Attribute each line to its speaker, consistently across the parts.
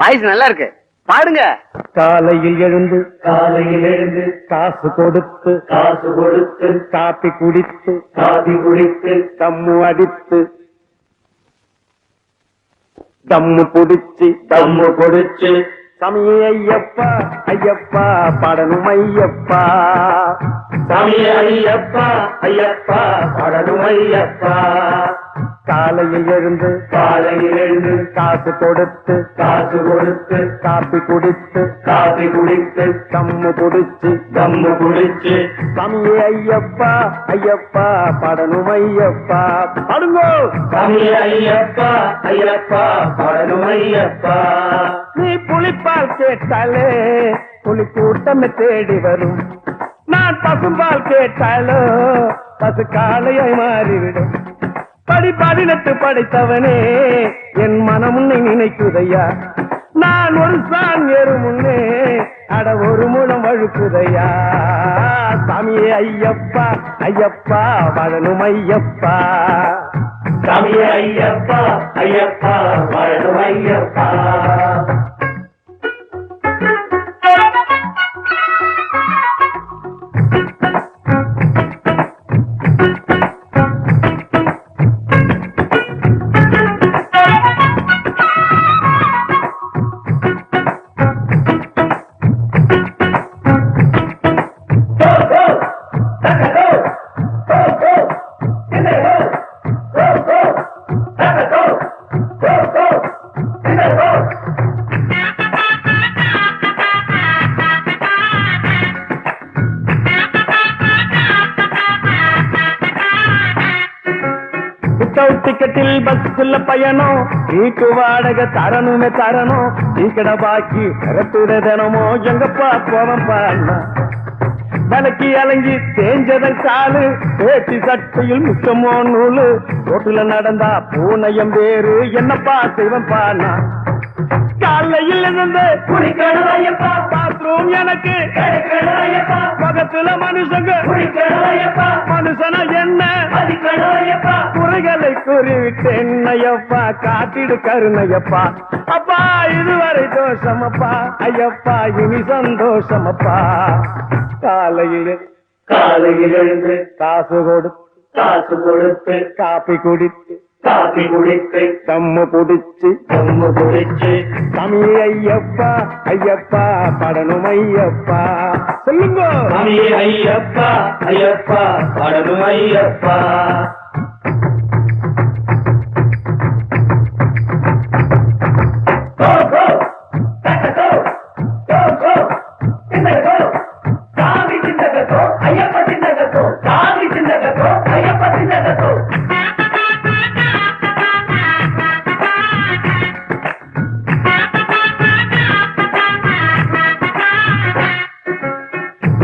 Speaker 1: Voice நல்லா இருக்கு. பாடுங்க.
Speaker 2: காலையில் எழுந்து
Speaker 3: காலையில் எழுந்து
Speaker 2: காசு கொடுத்து
Speaker 3: காசு கொடுத்து
Speaker 2: காப்பி குடித்து
Speaker 3: காபி குடித்து
Speaker 2: தம்மு அடித்து தம்மு புடிச்சு
Speaker 3: தம்மு கொடுத்து
Speaker 2: சமய ஐயப்பா ஐயப்பா பாடணும் ஐயப்பா.
Speaker 3: சாமி ஐயப்பா ஐயப்பா பாடணும் ஐயப்பா.
Speaker 2: காலையில் எழுந்து
Speaker 3: காலையில் எழுந்து
Speaker 2: காசு கொடுத்து
Speaker 3: காசு கொடுத்து
Speaker 2: காப்பி குடித்து
Speaker 3: காபி குடித்து
Speaker 2: தம்மு புடிச்சு
Speaker 3: தம்மு குடிச்சு
Speaker 2: சமய ஐயப்பா ஐயப்பா பாடணும் ஐயப்பா. பாடுங்கோ!
Speaker 3: சாமி ஐயப்பா ஐயப்பா பாடணும் ஐயப்பா.
Speaker 2: நீ புலிப்பால் கேட்டாலே புலி கூட்டமே தேடி வரும். நான் பசும்பால் கேட்டாலோ பசு காளையாய் மாறிவிடும். படி பதினெட்டு படைத்தவனே என் மனம் உன்னை நினைக்குதையா? நான் ஒரு சான் ஏறு முன்னே அட ஒரு மூலம் வழுக்குதையா? சாமியே ஐயப்பா ஐயப்பா வழனும் ஐயப்பா.
Speaker 3: சாமியே ஐயப்பா ஐயப்பா வழனும் ஐயப்பா.
Speaker 2: பயணம். வீட்டு வாடகை தரணுமே தரணும். டீக்கடை பாக்கி கரத்துட தினமோ எங்கப்பா போவப்பா விலைக்கு அலங்கி தேஞ்சதன் காலு பேட்டி சட்டையில் முச்சமோ நூலு. ரோட்டுல நடந்தா பூனையம் வேறு என்னப்பா செய்வன் பானா? காலையில் இருந்து பாத்ரூம் எனக்கு. பக்கத்துல மனுஷங்க. மனுஷனா என்ன? குறைகளை கூறிவிட்டு என்னையப்பா காட்டிடு கருணையப்பா. அப்பா இதுவரை தோஷமப்பா. ஐயப்பா இனி சந்தோஷமப்பா. காலையில்
Speaker 3: காலையில் எழுந்து
Speaker 2: காசு கொடுத்து
Speaker 3: காசு கொடுத்து
Speaker 2: காப்பி குடித்து
Speaker 3: காபி குடித்து
Speaker 2: தம்மு புடிச்சு.
Speaker 3: தம்மு குடிச்சு
Speaker 2: தமிழ் ஐயப்பா ஐயப்பா படணும் ஐயப்பா. சொல்லுங்க.
Speaker 3: சாமி ஐயப்பா ஐயப்பா பாடணும் ஐயப்பா.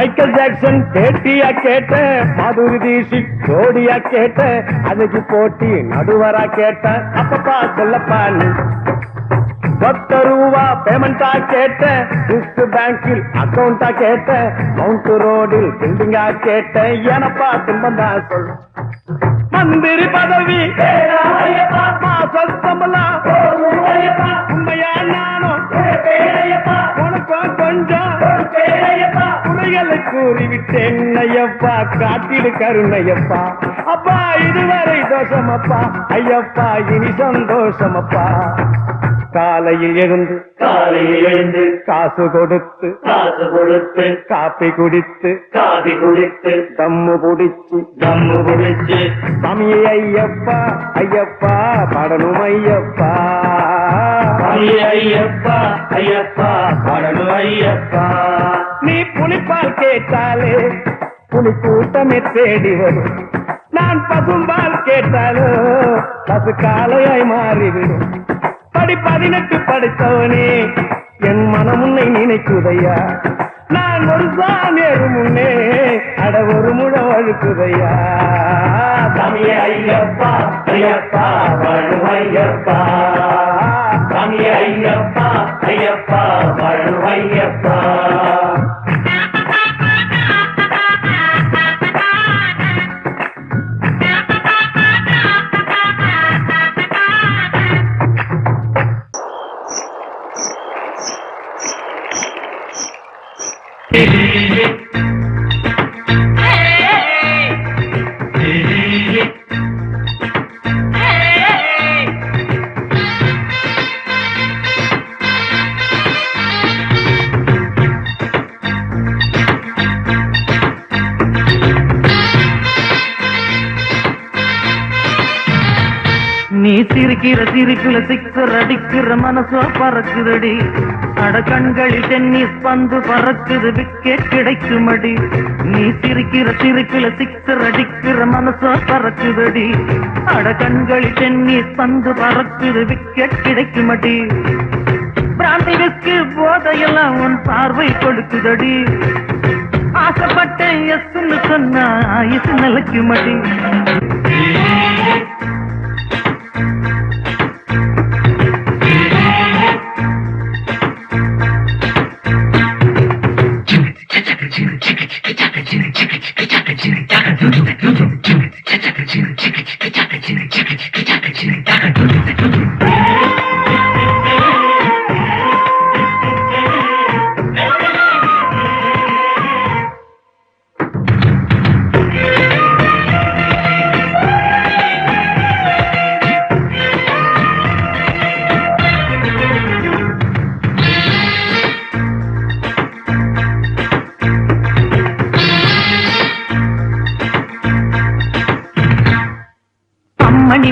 Speaker 2: மைக்கேல் ஜாக்சன் பேட்டியா கேட்ட மதுரு தீசி ஜோடியா கேட்ட அதுக்கு போட்டி நடுவரா கேட்ட அப்பப்பா சொல்லப்பா நீ. பத்து ரூபா பேமெண்டா கேட்ட ஸ்விஸ் பேங்கில் அக்கௌண்டா கேட்ட மவுண்ட் ரோடில் பில்டிங்கா கேட்ட எனப்பா துன்பம் தான் சொல். மந்திரி பதவி
Speaker 3: வேணாம்
Speaker 2: உண்மையா நானும் உனக்கும் கொஞ்சம் குறைகளை கூறிவிட்டேன் ஐயப்பா காட்டிடு கருணையப்பா. அப்பா இதுவரை தோஷமப்பா. ஐயப்பா இனி சந்தோஷமப்பா. காலையில் எழுந்து
Speaker 3: காலையில் எழுந்து
Speaker 2: காசு கொடுத்து
Speaker 3: காசு கொடுத்து
Speaker 2: காப்பி குடித்து
Speaker 3: காபி குடித்து
Speaker 2: தம்மு புடிச்சு
Speaker 3: தம்மு குடிச்சு
Speaker 2: சமய ஐயப்பா ஐயப்பா படணும் ஐயப்பா.
Speaker 3: சாமி ஐயப்பா ஐயப்பா பாடணும் ஐயப்பா.
Speaker 2: நீ புலிப்பால் கேட்டாலே புலி கூட்டமே தேடி வரும். நான் பசும்பால் கேட்டாலோ பசு காளையாய் மாறிவிடும். கோடி பதினெட்டு படித்தவனே. என் மனம் உன்னை நினைக்குதையா? நான் ஒரு சாமியரு முன்னே. அட ஒரு முழ வழுக்குதையா?
Speaker 3: தமிழ ஐயப்பா ஐயப்பா வாழும் ஐயப்பா ஐயப்பா ஐயப்பா
Speaker 4: சிரிக்குல சிக்ஸர் அடிக்கிற மனசோ பறக்குதடி. அட கண்களில் டென்னிஸ் பந்து பறக்குது விக்கெட் கிடைக்குமடி. நீ சிரிக்கிற சிரிக்குல சிக்ஸர் அடிக்கிற மனசோ பறக்குதடி. அட கண்களில் டென்னிஸ் பந்து பறக்குது விக்கெட் கிடைக்குமடி. பிராந்திற்கு போதையெல்லாம் உன் பார்வை கொடுக்குதடி ஆசைப்பட்டேன் எஸ்ன்னு சொன்னா ஆயுசு chicka chicka chicka chicka chicka chicka chicka chicka chicka chicka chicka chicka chicka chicka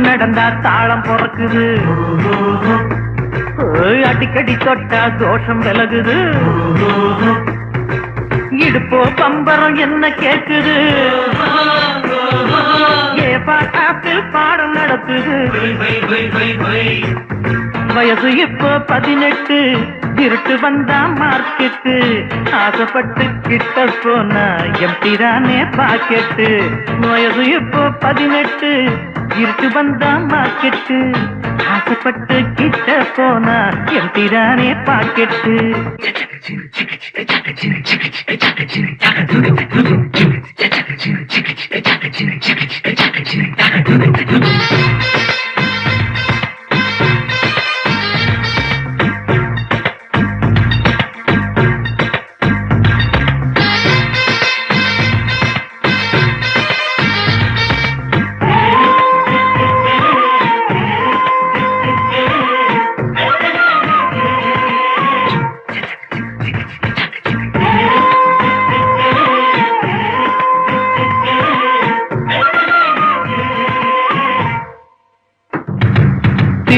Speaker 4: நடந்தா தாளம் பிறக்குது. ஓய், அடிக்கடி தொட்டா தோஷம் விலகுது. இடுப்போ பம்பரம் என்ன கேக்குது. ஏ பாட்டாப்பில் பாடம் நடத்துது வயசு இப்போ பதினெட்டு. இருட்டு வந்தா மார்க்கெட்டு. ஆசைப்பட்டு கிட்ட போனா எம்டி தானே பாக்கெட்டு வயசு இப்போ பதினெட்டு. இருட்டு வந்தா மார்க்கெட்டு ஆசைப்பட்டு கிட்ட போனா எம்டி தானே பாக்கெட்டு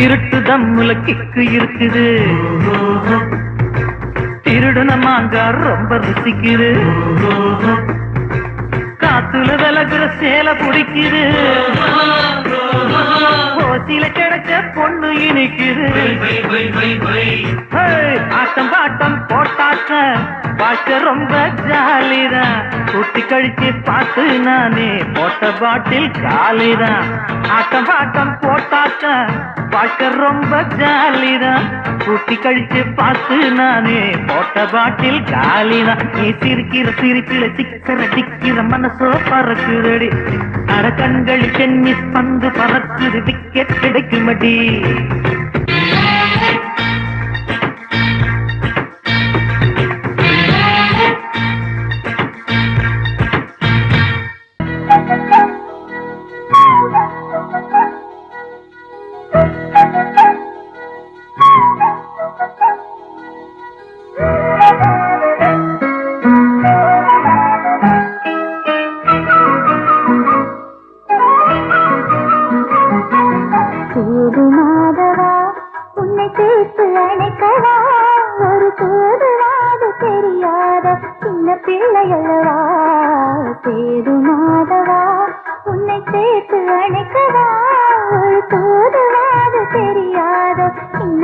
Speaker 4: திருட்டு தம்முல கிக்கு இருக்குது. திருடுன மாங்கார் ரொம்ப ருசிக்குது. காத்துல விலகுற சேலை பிடிக்குது ஓசில கிடைச்ச பொண்ணு இனிக்குது. ஆட்டம் பாட்டம் போட்டாக்க வாழ்க்கை ரொம்ப ஜாலிதான். கூட்டி கழிச்சு பார்த்து நானே போட்ட பாட்டில் காலிதான். ஆட்டம் பாட்டம் போட்டாக்க பார்க்க ரொம்ப ஜாலிதான். கூட்டி கழிச்சு பார்த்து நானே போட்ட பாட்டில் காலிதான். நீ சிரிக்கிற சிரிப்பில சிக்கிற சிக்கிற மனசோ பறக்குதடி. அட கண்களில் டென்னிஸ் பந்து பறக்குது. விக்கெட் கிடைக்குமடி.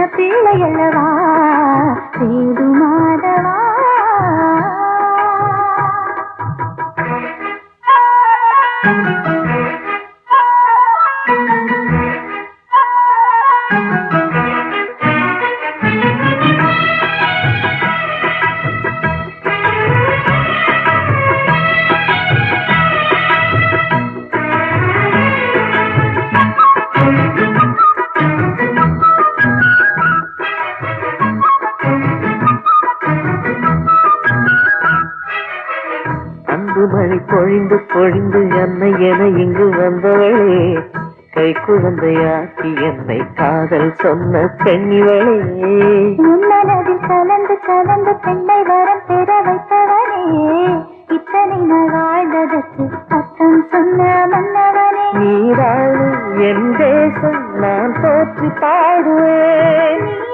Speaker 5: சின்ன பிள்ளையல்லவா சேது
Speaker 4: பொழிந்து பொழிந்து என்னை என இங்கு வந்தவளே. கை குழந்தையாக்கி என்னை காதல் சொன்ன பெண்ணிவளே.
Speaker 5: உன்னனதில் கலந்து கலந்து பெண்ணை வரம் பெற வைத்தவனே இத்தனை நாள் வாழ்ந்ததற்கு அர்த்தம் சொன்ன மன்னவனே.
Speaker 4: நீராಳು என் தேசம் நான்
Speaker 5: தனியே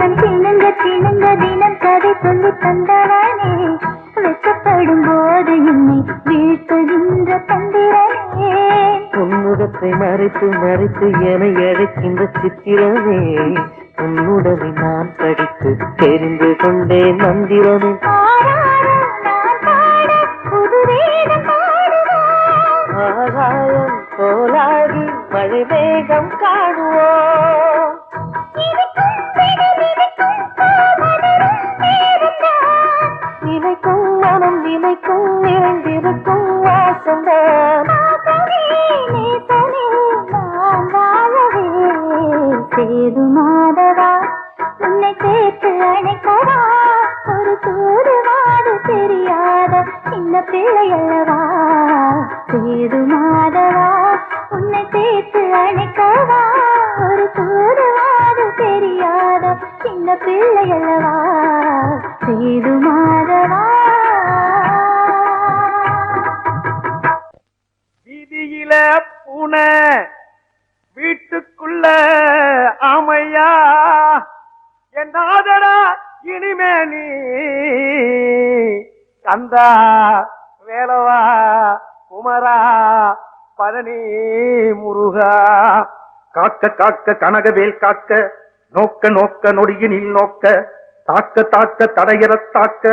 Speaker 6: நட்சத்திரம் சின்னங்க சின்னங்க தினம் கதை சொல்லி தந்தவனே. வெட்டப்படும் போது என்னை வீழ்த்துகின்ற தந்திரனே.
Speaker 5: உன்முகத்தை மறைத்து மறைத்து என அழைக்கின்ற சித்திரமே. உன்னுடலை நான் படித்து தெரிந்து கொண்டேன் மந்திரமே. ஆகாயம் போலாகி மழை மேகம் நினைக்கும்
Speaker 2: கந்தா வேலவா குமரா பழனி முருகா. காக்க காக்க கனகவேல் காக்க நோக்க நோக்க நொடியினில் நோக்க தாக்க தாக்க தடையற தாக்க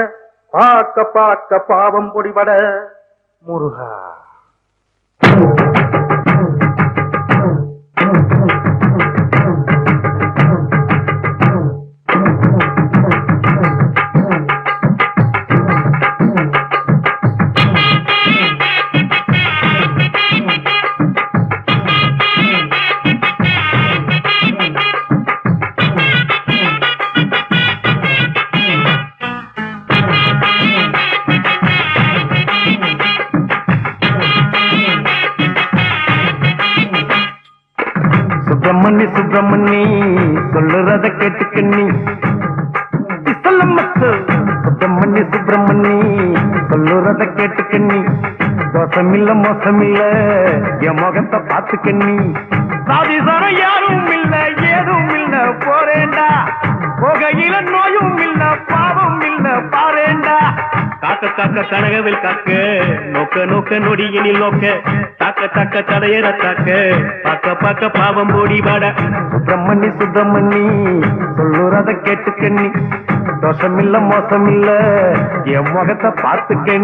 Speaker 2: பார்க்க பார்க்க பாவம் பொடிபட முருகா. சொல்லுறத கேட்டுக்கண்ணி சொல்லம்மத்து சுப்பிரமணி சுப்பிரமணி சொல்லுறத கேட்டுக்க நீ. தோசமில்ல மோசமில்ல என் முகத்தை பார்த்துக்கண்ணி நீ. சாதிசரம் யாரும் இல்ல ஏதும் இல்ல போறேண்டா புகையில நோயும் இல்ல பாவம் இல்ல பாரேண்டா காக்க காக்க கனகவில் காக்க. நோக்க நோக்க நொடியினில் நோக்க. தாக்க தாக்க தடையற தாக்க. பார்க்க பார்க்க பாவம் போடி வாட. சுப்பிரமணி சுப்பிரமணி சொல்லுறத கேட்டுக்க நீ தோஷமில்ல மோசமில்ல என் முகத்தை பார்த்துக்க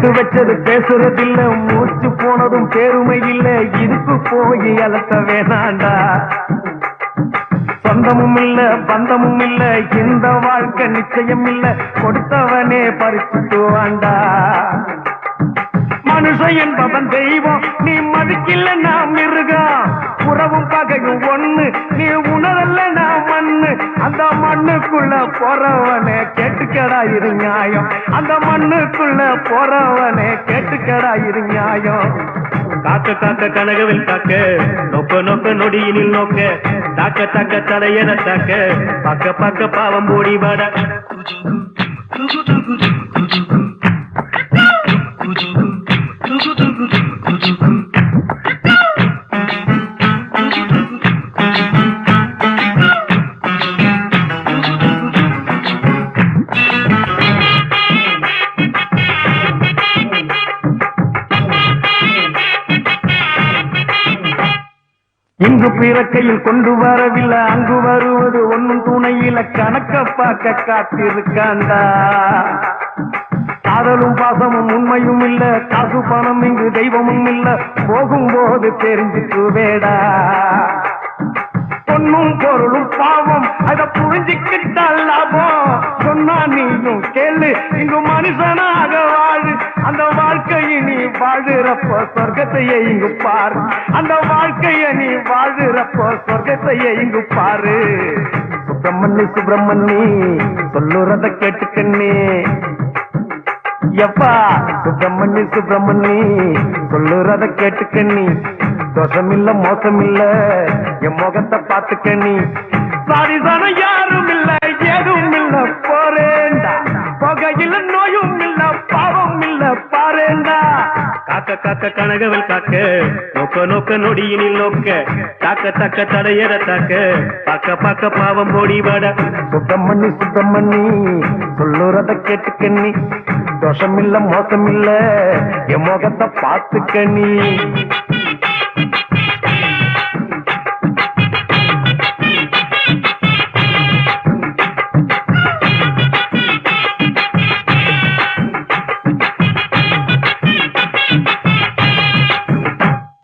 Speaker 2: நீ வச்சது பேசுறதில்ல மூச்சு போனதும் பெருமை இல்ல இதுக்கு போய் அலத்த வேணாண்டா. சொந்தமும் இல்ல பந்தமும் இல்ல இந்த வாழ்க்கை நிச்சயம் இல்ல கொடுத்தவனே பறிச்சுட்டு வாண்டா. மனுஷன் என்பவன் தெய்வம் நீ மதிக்கில்ல நான் மிருகம். உறவும் பகையும் ஒண்ணு நீ மண்ணுக்குள்ள போறவனே கேட்டுக்கடா இரு நியாயம். அந்த மண்ணுக்குள்ள போறவனே கேட்டுக்கடா இரு நியாயம். காக்க காக்க கனகவில் காக்க நோக்க நோக்க நொடியினில் நோக்க தாக்க தாக்க தடையன தாக்க பக்க பக்க பாவம் போடி வாட. இங்கு பிறக்கையில் கொண்டு வரவில்லை. அங்கு வருவது ஒன்னும் துணையில கணக்க பார்க்க காத்திருக்காண்டா. காதலும் பாசமும் உண்மையும் இல்ல. காசு பணம் இங்கு தெய்வமும் இல்ல. போகும்போது தெரிஞ்சுக்குவேடா. பொண்ணும் பொருளும் பாவம் அத புரிஞ்சுக்கிட்டால் லாபம். சொன்னா நீயும் கேளு இங்கு மனுஷனாகவா? வாழ்கிறப்போ சொர்க்கத்தையே இங்கு பாரு. அந்த வாழ்க்கையை நீ வாழ்கிறப்போ சொர்க்கத்தையே இங்கு பாரு. சுப்பிரமணி சுப்பிரமணி சொல்லுறத கேட்டுக்கண்ணே. எப்பா சுப்பிரமணி சுப்பிரமணி சொல்லுறத கேட்டுக்கண்ணி. நீ தோஷம் இல்ல மோசம் இல்ல என் முகத்தை பார்த்துக்கண்ணி. நீ யாரும் இல்ல எதுவும் இல்ல போறேண்டா புகையில நோயும் பாரேண்டா காக்க காக்க கனகவில் காக்க. நோக்க நோக்க நொடியினில் நோக்க. தாக்க தக்க தடையற தாக்க. பாக்க பாக்க பாவம் போடி வாட. சுத்தமண்ணி சுத்தமண்ணி சொல்லுறத கேட்டுக்கண்ணி. தோஷம் இல்ல மோசம் இல்ல என் முகத்தை பார்த்துக்கண்ணி.